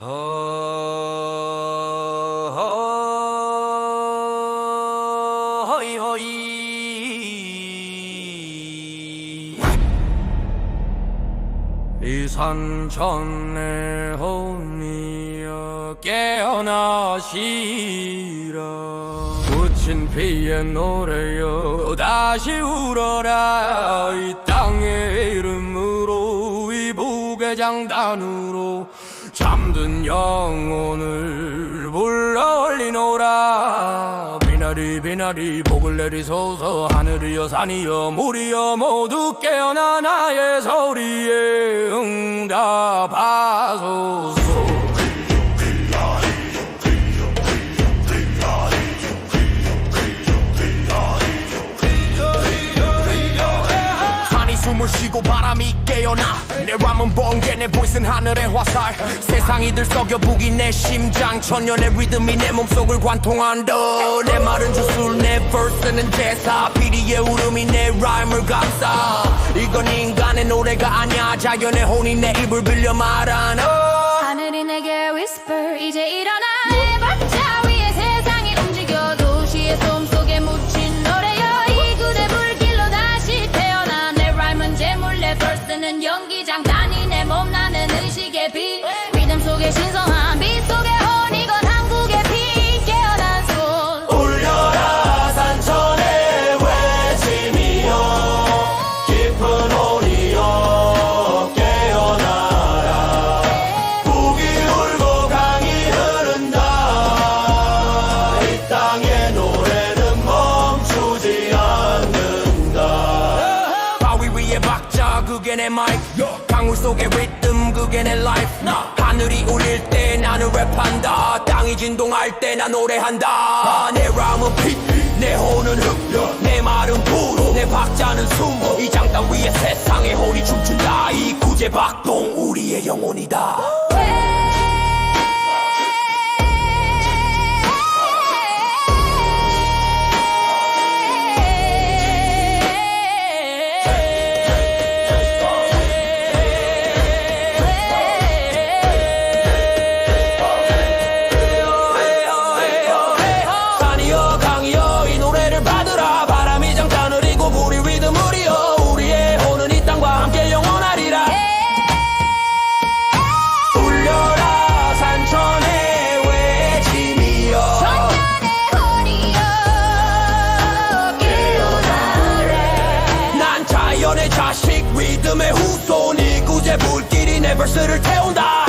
허이 허이. 이 산천의 혼이여 깨어나시라. 붙인 피의 노래여 다시 울어라. 이 땅의 이름으로 이 북의 장단으로 잠든 영혼을 불러 올리노라. 비나리 비나리 복을 내리소서. 하늘이여 산이여 물이여 모두 깨어나 나의 소리에 응답하소서 숨을 쉬고 바람이 깨어나. 내 람은 번개 내 보이스는 하늘의 화살. 세상이 들썩여 북이 내 심장. 천년의 리듬이 내 몸속을 관통한다 내 말은 주술 내 verse는 제사. 비리의 울음이 내 라임을 감싸. 이건 인간의 노래가 아니야. 자연의 혼이 내 입을 빌려 말하나 리듬 그게 내 마이크. 강물 속의 리듬 그게 내 라이프 하늘이 울릴 때 나는 랩한다. 땅이 진동할 때 나 노래한다. 내 람은 빛내 혼은 흙내 말은 불내 박자는 숨이 장단 위에 세상의 혼이 춤춘다. 이 구제 박동 우리의 영혼이다 리듬의 후손 이 구제 불길이 내 벌스를 태운다